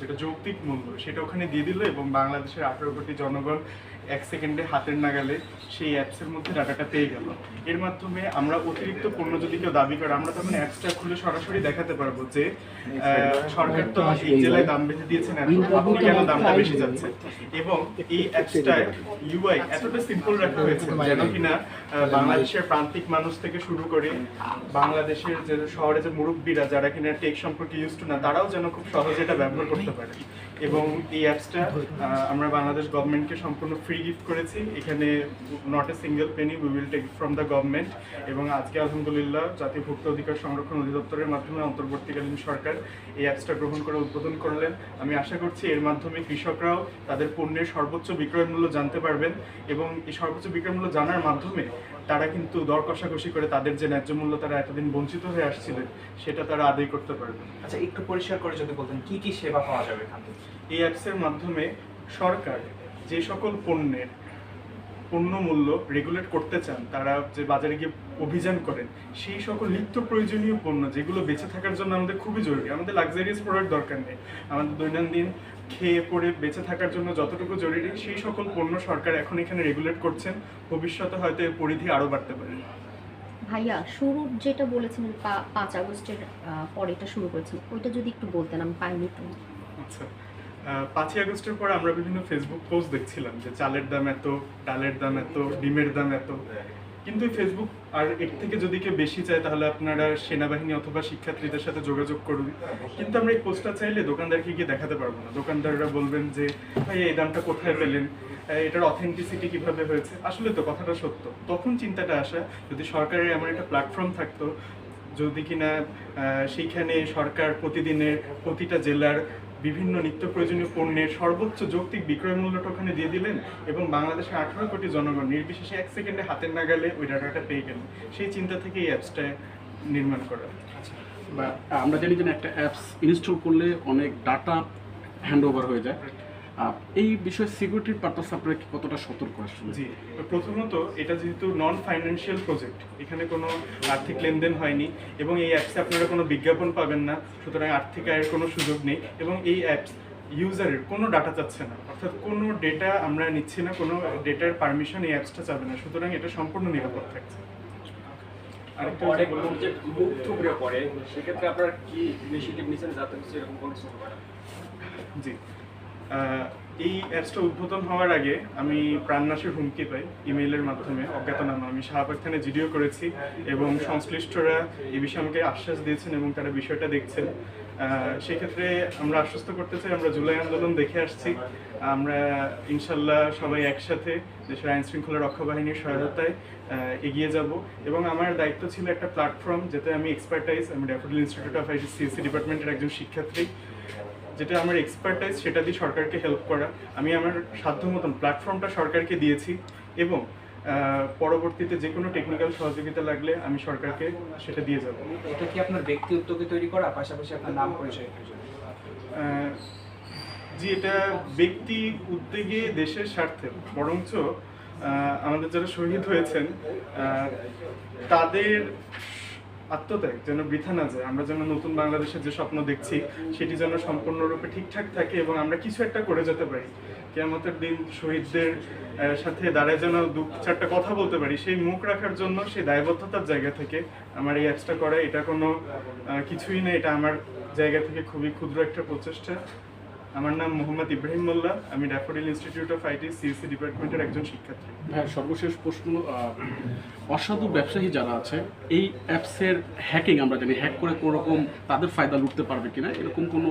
যেটা যৌক্তিক মূল্য। সেটা ওখানে দিয়ে দিল এবং বাংলাদেশের আঠারো কোটি জনগণ এক সেকেন্ডে হাতের নাগালে সেই অ্যাপসের মধ্যে ডাটাটা পেয়ে গেল। এর মাধ্যমে আমরা অতিরিক্ত পণ্য যদি কেউ দাবি করে আমরা তখন অ্যাপসটা খুলে সরাসরি দেখাতে পারব যে সরকার তো এই জেলায় দাম বেঁধে দিয়েছেন আপনি কেন দামটা বেশি যাচ্ছে? এবং এই অ্যাপসটায় ইউআই এতটা সিম্পল রাখা হয়েছে যেন কিনা বাংলাদেশের প্রান্তিক মানুষ থেকে শুরু করে বাংলাদেশের যে শহরে যে মুরব্বীরা যারা কিনা টেক সম্পর্কে ইউজ টু না তারাও যেন খুব সহজে এটা ব্যবহার করতে পারে এবং এই অ্যাপসটা আমরা বাংলাদেশ গভর্নমেন্টকে সম্পূর্ণ ফ্রি গিফট করেছি। এখানে not a single penny we will take from the government এবং আজকে আলহামদুলিল্লাহ জাতীয় ভোক্তা অধিকার সংরক্ষণ অধিদপ্তরের মাধ্যমে অন্তর্বর্তীকালীন সরকার এই অ্যাপসটা গ্রহণ করে উদ্বোধন করলেন। আমি আশা করছি এর মাধ্যমে কৃষকরাও তাদের পণ্যের সর্বোচ্চ বিক্রয় মূল্য জানতে পারবেন এবং এই সর্বোচ্চ বিক্রয় মূল্য জানার মাধ্যমে তারা কিন্তু দর কষাকষি করে তাদের যে ন্যায্য মূল্য তারা এতদিন বঞ্চিত হয়ে আসছিলেন, সেটা তারা আদায় করতে পারবেন। আচ্ছা একটু পরিষ্কার করে যদি বলতেন, কি কি সেবা পাওয়া যাবে এখান থেকে? এই অ্যাপসের মাধ্যমে সরকার যে সকল পণ্যের পণ্য মূল্য রেগুলেট করতে চান তারা যে বাজারে গিয়ে অভিযান করেন সেই সকল নিত্য প্রয়োজনীয় পণ্য যেগুলো বেঁচে থাকার জন্য আমাদের খুবই জরুরি। আমাদের লাক্সারিয়াস প্রোডাক্ট দরকার নেই। আমাদের দৈনন্দিন খেয়ে পরে বেঁচে থাকার জন্য যতটুকু জরুরি সেই সকল পণ্য সরকার এখন এখানে রেগুলেট করছেন। ভবিষ্যতে হয়তো এর পরিধি আরও বাড়তে পারে। ভাইয়া শুরু যেটা বলেছেন পাঁচ আগস্টের আহ, পরে এটা শুরু করেছেন ওইটা যদি একটু বলতেন আমি পাইনি তো। আচ্ছা। পাঁচই আগস্টের পর আমরা বিভিন্ন ফেসবুক পোস্ট দেখছিলাম যে চালের দাম এত, ডালের দাম এত, ডিমের দাম এত। কিন্তু ফেসবুক আর এর থেকে যদি কেউ বেশি চায়, তাহলে আপনারা সেনাবাহিনী অথবা শিক্ষার্থীদের সাথে যোগাযোগ করুন। কিন্তু আমরা এই পোস্টটা চাইলে দোকানদারকে গিয়ে দেখাতে পারব না। দোকানদাররা বলবেন যে, ভাই, এই দামটা কোথায় পেলেন? এটার অথেন্টিসিটি কীভাবে হয়েছে? আসলে তো কথাটা সত্য। তখন চিন্তাটা আসা, যদি সরকারের এমন একটা প্ল্যাটফর্ম থাকতো, যদি কিনা সেইখানে সরকার প্রতিদিনের প্রতিটা জেলার বিভিন্ন নিত্য প্রয়োজনীয় পণ্যের সর্বোচ্চ যৌক্তিক বিক্রয় মূল্যটা ওখানে দিয়ে দিলেন এবং বাংলাদেশের আঠারো কোটি জনগণ নির্বিশেষে এক সেকেন্ডে হাতের নাগালে ওই ডাটাটা পেয়ে গেলেন। সেই চিন্তা থেকে এই অ্যাপসটা নির্মাণ করা। বা আমরা জানি যে একটা অ্যাপস ইনস্টল করলে অনেক ডাটা হ্যান্ড ওভার হয়ে যায়। এই বিষয়ে সিকিউরিটির পারপাস আপনারা কি কতটা সতর্ক আসলে? জি তো প্রথমত এটা যেহেতু নন ফাইন্যান্সিয়াল প্রজেক্ট এখানে কোনো আর্থিক লেনদেন হয়নি এবং এই অ্যাপসে আপনারা কোনো বিজ্ঞাপন পাবেন না সুতরাং আর্থিক আয়ের কোনো সুযোগ নেই এবং এই অ্যাপস ইউজারের কোনো ডাটা চাচ্ছে না অর্থাৎ কোনো ডেটা আমরা নিচ্ছি না কোনো ডেটার পারমিশন এই অ্যাপসটা চাবে না সুতরাং এটা সম্পূর্ণ নিরাপদ থাকছে। আরেকটা অনেক যেটা মুখ থুবড়ে পড়ে সেক্ষেত্রে আপনারা কি ইনিশিয়েটিভ নিচ্ছেন যাতে এরকম কোনো কিছু না? জি এই অ্যাপসটা উদ্বোধন হওয়ার আগে আমি প্রাণনাশের হুমকি পাই ইমেইলের মাধ্যমে, অজ্ঞাতনামা। আমি শাহবাগ থানে জিডিও করেছি এবং সংশ্লিষ্টরা এ বিষয়ে আমাকে আশ্বাস দিয়েছেন এবং তারা বিষয়টা দেখছেন। সেক্ষেত্রে আমরা আশ্বস্ত করতে চাই, আমরা জুলাই আন্দোলন দেখে আসছি। আমরা ইনশাল্লাহ সবাই একসাথে দেশের আইন শৃঙ্খলা রক্ষা বাহিনীর সহায়তায় এগিয়ে যাব। এবং আমার দায়িত্ব ছিল একটা প্ল্যাটফর্ম যেটা আমি এক্সপার্টাইজ আমি Daffodil Institute of IT CSC ডিপার্টমেন্টের একজন শিক্ষার্থী। যেটা আমার এক্সপার্টাইজ সেটা দিয়ে সরকারকে হেল্প করা। আমি আমার সাধ্য মতন প্ল্যাটফর্মটা সরকারকে দিয়েছি এবং পরবর্তীতে যে কোনো টেকনিক্যাল সহযোগিতা লাগলে আমি সরকারকে সেটা দিয়ে যাব। এটা কি আপনার ব্যক্তি উদ্যোগে তৈরি করা? পাশাপাশি আপনার নাম পরিচয় জি এটা ব্যক্তি উদ্যোগে দেশের স্বার্থে। বরঞ্চ আমাদের যারা শহীদ হয়েছেন তাদের আত্মত্যাগ, যেন বৃথা না যায়। আমরা যেন নতুন বাংলাদেশের যে স্বপ্ন দেখছি, সেটি যেন সম্পূর্ণরূপে ঠিকঠাক থাকে এবং আমরা কিছু একটা করে যেতে পারি। কেয়ামতের দিন শহীদদের সাথে দাঁড়ায় যেন দু চারটা কথা বলতে পারি। সেই মুখ রাখার জন্য, সেই দায়বদ্ধতার জায়গা থেকে আমার এই অ্যাপসটা করা, এটা কোনো কিছুই না। এটা আমার জায়গা থেকে খুবই ক্ষুদ্র একটা প্রচেষ্টা। আমার নাম মোহাম্মদ ইব্রাহিম মোল্লা আমি Daffodil Institute of IT CSC ডিপার্টমেন্টের একজন শিক্ষার্থী। হ্যাঁ সর্বশেষ প্রশ্ন অসাধু ব্যবসায়ী যারা আছে এই অ্যাপসের হ্যাকিং আমরা জানি হ্যাক করে কোনো রকম তাদের ফায়দা লুটতে পারবে কিনা? এরকম কোনো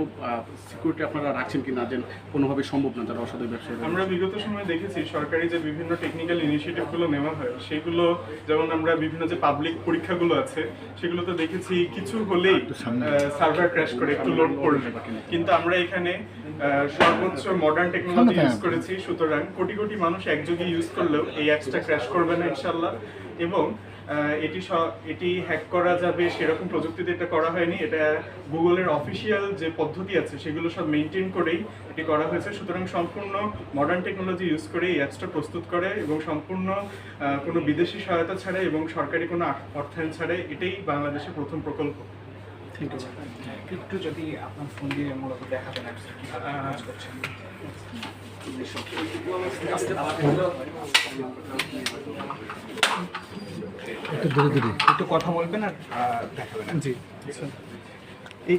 সিকিউরিটি আপনারা রাখছেন কিনা যে কোনোভাবে সম্ভব না যারা অসাধু ব্যবসায়ী আমরা বিগত সময়ে দেখেছি সরকারি যে বিভিন্ন টেকনিক্যাল ইনিশিয়েটিভগুলো নেওয়া হয় সেগুলো যেমন আমরা বিভিন্ন যে পাবলিক পরীক্ষাগুলো আছে সেগুলোতে দেখেছি কিছু হলেই সার্ভার ক্র্যাশ করে একটু লোড করলে। কিন্তু আমরা এখানে সর্বোচ্চ মডার্ন টেকনোলজি ইউজ করেছি সুতরাং কোটি কোটি মানুষ একযোগে ইউজ করলেও এই অ্যাপসটা ক্র্যাশ করবে না ইনশাল্লাহ এবং এটি এটি হ্যাক করা যাবে সেরকম প্রযুক্তিতে এটা করা হয়নি। এটা গুগলের অফিসিয়াল যে পদ্ধতি আছে সেগুলো সব মেনটেন করেই এটি করা হয়েছে। সুতরাং সম্পূর্ণ মডার্ন টেকনোলজি ইউজ করে এই অ্যাপসটা প্রস্তুত করে এবং সম্পূর্ণ কোনো বিদেশি সহায়তা ছাড়াই এবং সরকারি কোনো অর্থায়ন ছাড়াই এটাই বাংলাদেশের প্রথম প্রকল্প। ঠিক আছে। একটু যদি আপনার ফোন দিয়ে মূলত করছেন। একটু কথা বলবেন আর দেখাবেন জি এই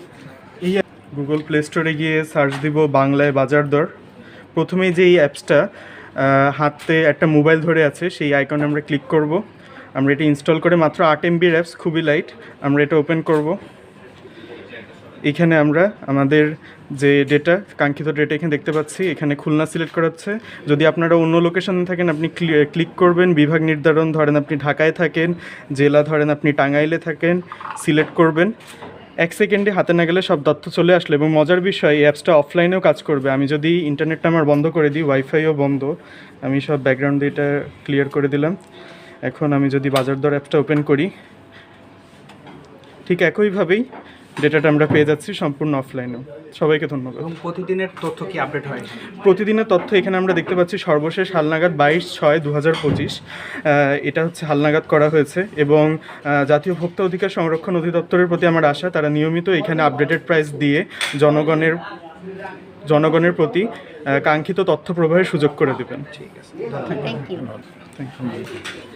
এই গুগল প্লে স্টোরে গিয়ে সার্চ দিব বাংলায় বাজার দর। প্রথমেই যে এই অ্যাপসটা হাতে একটা মোবাইল ধরে আছে সেই আইকনে আমরা ক্লিক করব। আমরা এটা ইনস্টল করে মাত্র আট এমবির অ্যাপস খুবই লাইট আমরা এটা ওপেন করব। এখানে আমরা আমাদের যে ডেটা কাঙ্ক্ষিত ডেটা এখানে দেখতে পাচ্ছি, এখানে খুলনা সিলেক্ট করা হচ্ছে। যদি আপনারা অন্য লোকেশনে থাকেন, আপনি ক্লিক করবেন, বিভাগ নির্ধারণ, ধরেন আপনি ঢাকায় থাকেন, জেলা ধরেন আপনি টাঙ্গাইলে থাকেন সিলেক্ট করবেন। এক সেকেন্ডে হাতে না গেলে সব তথ্য চলে আসলো এবং মজার বিষয়, এই অ্যাপসটা অফলাইনেও কাজ করবে। আমি যদি ইন্টারনেটটা আমার বন্ধ করে দিই ওয়াইফাইও বন্ধ, আমি সব ব্যাকগ্রাউন্ড এটা ক্লিয়ার করে দিলাম। এখন আমি যদি বাজার দর অ্যাপসটা ওপেন করি, ঠিক একইভাবেই ডেটাটা আমরা পেয়ে যাচ্ছি সম্পূর্ণ অফলাইনেও সবাইকে ধন্যবাদ। এবং প্রতিদিনের তথ্য কি আপডেট হয় প্রতিদিনের তথ্য এখানে আমরা দেখতে পাচ্ছি সর্বশেষ হালনাগাদ বাইশ ছয় দু হাজার পঁচিশ এটা হচ্ছে হালনাগাদ করা হয়েছে এবং জাতীয় ভোক্তা অধিকার সংরক্ষণ অধিদপ্তরের প্রতি আমার আশা তারা নিয়মিত এখানে আপডেটেড প্রাইস দিয়ে জনগণের জনগণের প্রতি কাঙ্ক্ষিত তথ্য প্রবাহের সুযোগ করে দেবেন। ঠিক আছে থ্যাংক ইউ থ্যাংক ইউ